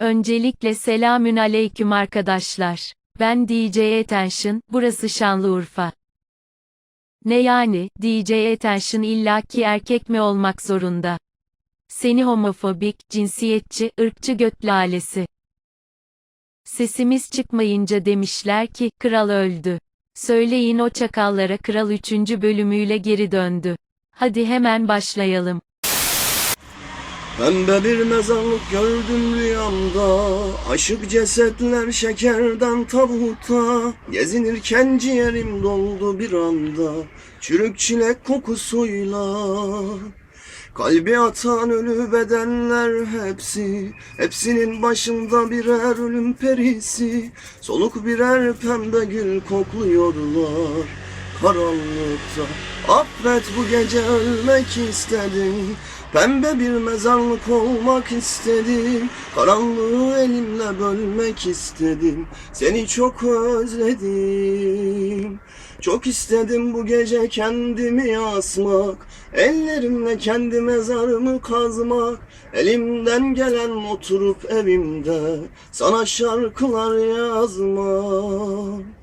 Öncelikle selamün aleyküm arkadaşlar. Ben DJ Attention, burası Şanlıurfa. Ne yani, DJ Attention illaki erkek mi olmak zorunda? Seni homofobik, cinsiyetçi, ırkçı göt lalesi. Sesimiz çıkmayınca demişler ki, kral öldü. Söyleyin o çakallara kral 3. bölümüyle geri döndü. Hadi hemen başlayalım. Pembe bir mezarlık gördüm rüyamda. Aşık cesetler şekerden tabuta. Gezinirken ciğerim doldu bir anda. Çürük çilek kokusuyla. Kalbi atan ölü bedenler hepsi. Hepsinin başında birer ölüm perisi. Soluk birer pembe gül kokluyorlar. Karanlıkta. Affet bu gece ölmek istedim Pembe bir mezarlık olmak istedim. Karanlığı elimle bölmek istedim. Seni çok özledim. Çok istedim bu gece kendimi asmak. Ellerimle kendi mezarımı kazmak. Elimden gelen oturup evimde Sana şarkılar yazmak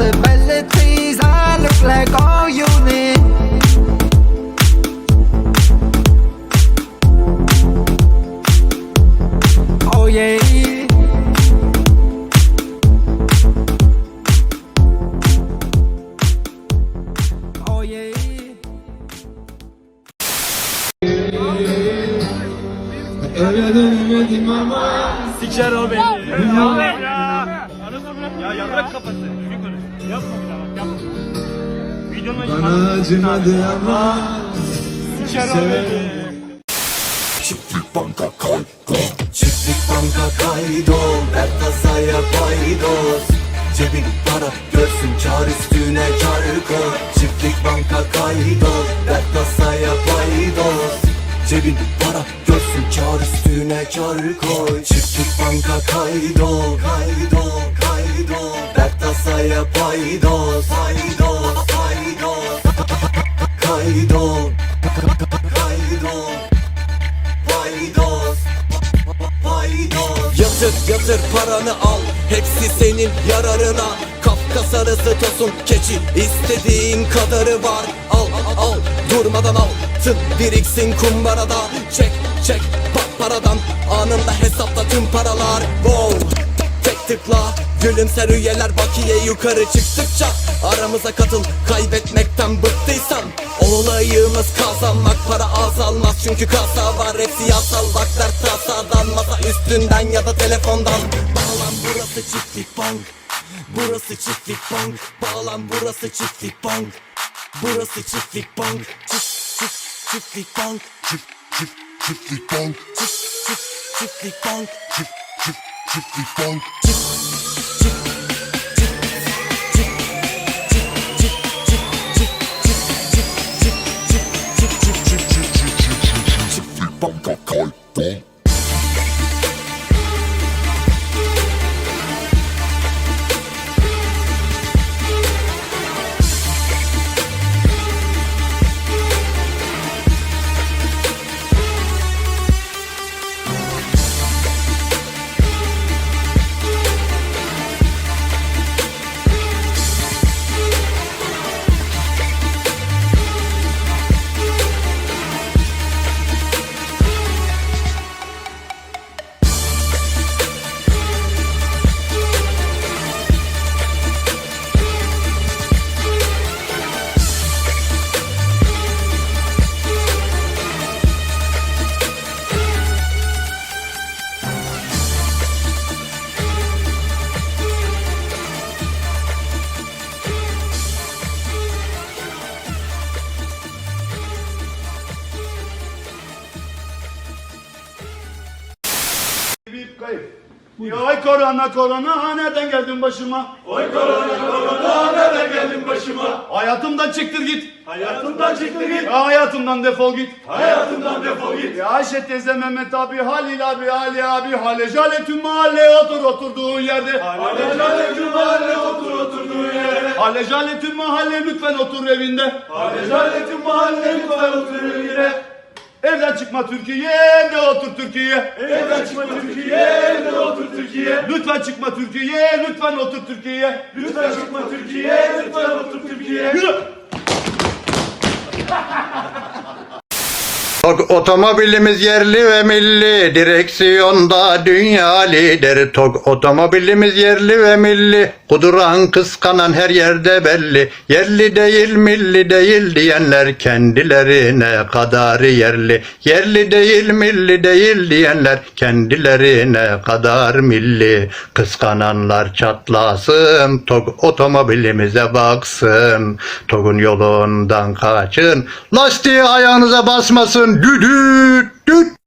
c'est vrai Arada bırak. Ya yarrak kafası. Düzgün konuş. Yapma bir daha bak yapma. Videonun bana acımadı ama. Çiftlik banka kaydo Çiftlik banka kaydo Dert tasaya paydos Cebin para görsün kar üstüne kar koy Çiftlik banka kaydo Dert tasaya paydos Cebin para görsün kar üstüne kar koy Çiftlik banka kaydo Kaydo kaydo Dert tasaya paydos Paydos paydos Kaydo Kaydo Paydos Paydos Yatır yatır paranı al Hepsi senin yararına. Kafka sarısı tosun keçi istediğin kadarı var. Al al durmadan al Tın biriksin kumbarada. Çek çek bak paradan. Anında hesapla tüm paralar. Wow. Tek tıkla Gülümser üyeler bakiye yukarı çıktıkça Aramıza katıl kaybetmekten bıktıysan Olayımız kazanmak para azalmaz Çünkü kasa var hepsi yasal Bak dert tasadan masa üstünden ya da telefondan Bağlan burası çiftlik bank. Burası çiftlik bank. Bağlan burası çiftlik bank. Burası çiftlik bank. Çift çift çiftlik bank. Çift çift çiftlik bank. Çift çift çiftlik bank. Çift çift çiftlik bank Oy korona korona nereden geldin başıma? Oy korona korona nereden geldin başıma? Hayatımdan çıktır git. Hayatımdan çıktır git. Ya hayatımdan defol git. Hayatımdan defol git. Ya Ayşe teyze Mehmet abi Halil abi Ali abi Hale Jale tüm mahalle otur oturduğun yerde. Hale Jale tüm mahalle otur oturduğun yerde. Hale Jale tüm mahalle lütfen otur evinde. Hale Jale tüm mahalle lütfen otur evinde. Evden çıkma Türkiye, evde otur Türkiye. Evden çıkma Türkiye, evde otur Türkiye. Lütfen çıkma Türkiye, lütfen otur Türkiye. Lütfen çıkma Türkiye, lütfen otur Türkiye. Yürü! Tok otomobilimiz yerli ve milli, direksiyonda dünya lideri. Tok otomobilimiz yerli ve milli, kuduran kıskanan her yerde belli. Yerli değil milli değil diyenler kendilerine kadar yerli. Yerli değil milli değil diyenler kendilerine kadar milli. Kıskananlar çatlasın, tok otomobilimize baksın. Tokun yolundan kaçın, lastiği ayağınıza basmasın. done. Doot, doot.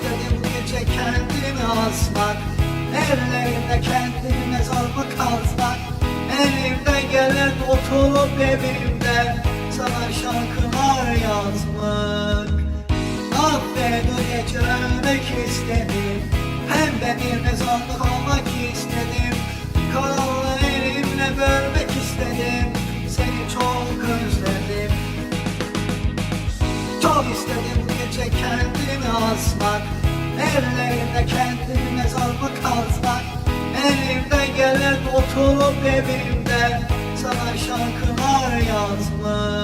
İstedim gece kendimi asmak. Ellerimde kendimi mezarlık kazmak. Elimden gelen oturup evimde Sana şarkılar yazmak. Affet ölmek istedim. Hem de bir mezarlık olmak istedim. Karanlığı elimle bölmek istedim evimde Sana şarkılar yazmak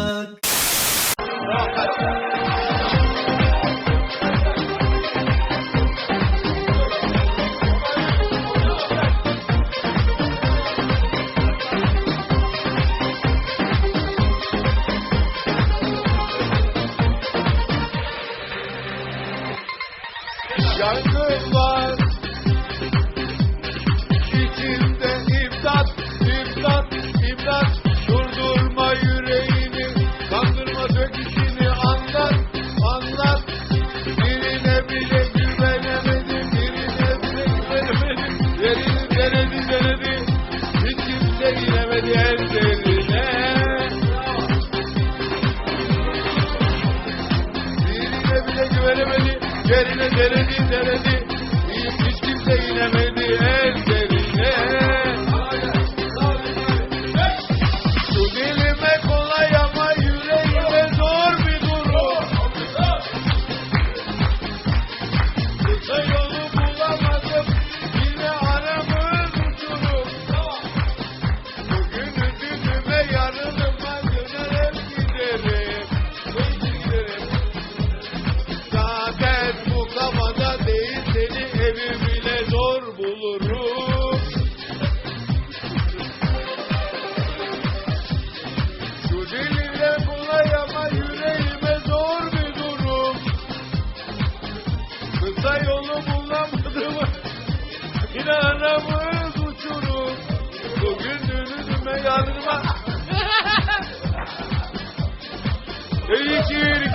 Denedi Hiç, hiç kimse inemedi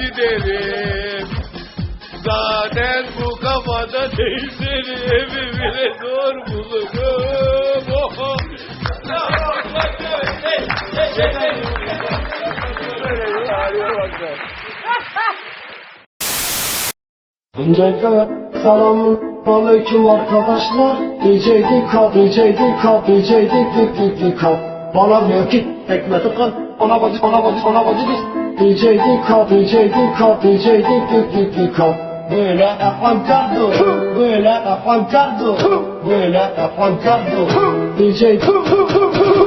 giderim. Zaten bu kafada değil evi bile zor bulurum. Oh. Öncelikle selamun aleyküm arkadaşlar DJ Dika, DJ Dika, DJ Dik Dik Dika Bana diyor ki tekme tıkar Ona bacı, ona bacı, ona bacı diz diyecektik kop diyecektik kop diyecektik dik a dik kop Böyle kafam kardo Böyle kafam kardo DJ, kafam kardo Diyecektik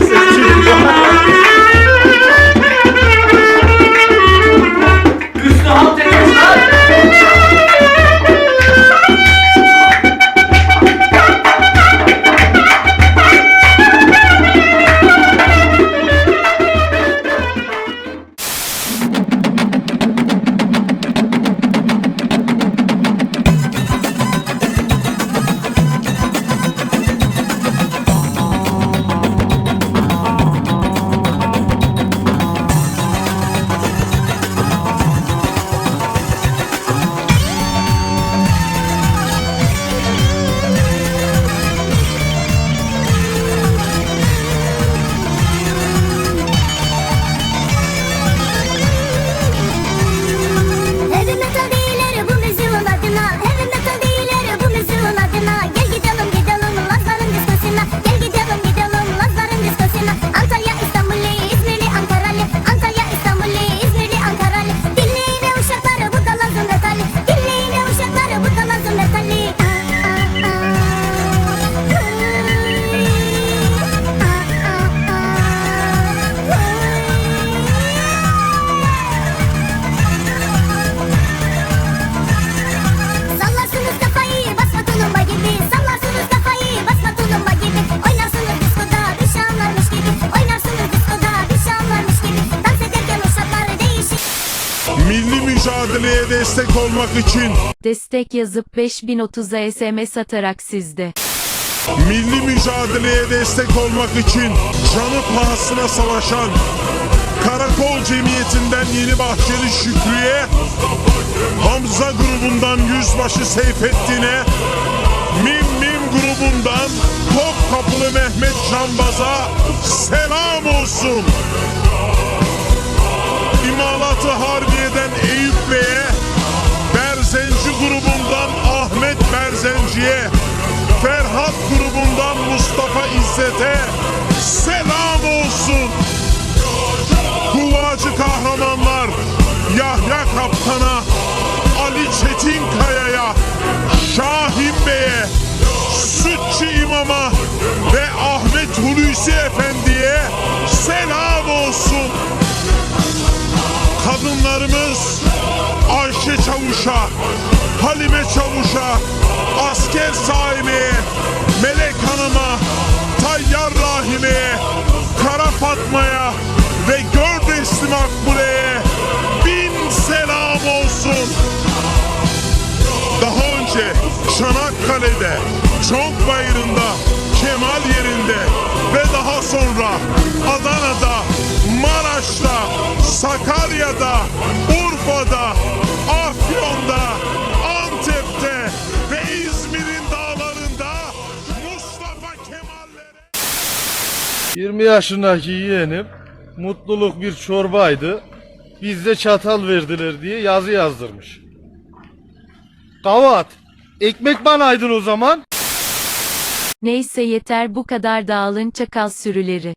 girerken ki destek olmak için Destek yazıp 5030'a SMS atarak sizde. Milli mücadeleye destek olmak için canı pahasına savaşan Karakol Cemiyeti'nden Yeni Bahçeli Şükrü'ye Hamza grubundan Yüzbaşı Seyfettin'e Mim Mim grubundan Topkapılı Mehmet Canbaz'a selam olsun. Ferhat grubundan Mustafa İzzet'e selam olsun. Kuvacı kahramanlar Yahya Kaptan'a Ali Çetinkaya'ya Şahin Bey'e Sütçü İmam'a ve Ahmet Hulusi Efendi'ye selam olsun. Kadınlarımız Ayşe Çavuş'a, Halime Çavuş'a, Asker Sahime'ye, Akbule'ye bin selam olsun. Daha önce Çanakkale'de, Çok Bayırı'nda, Kemal yerinde ve daha sonra Adana'da, Maraş'ta, Sakarya'da, Urfa'da, Afyon'da, Antep'te ve İzmir'in dağlarında Mustafa Kemal'lere 20 yaşındaki yeğenim mutluluk bir çorbaydı. Bizde çatal verdiler diye yazı yazdırmış. Kavat, ekmek banaydın o zaman. Neyse yeter bu kadar dağılın çakal sürüleri.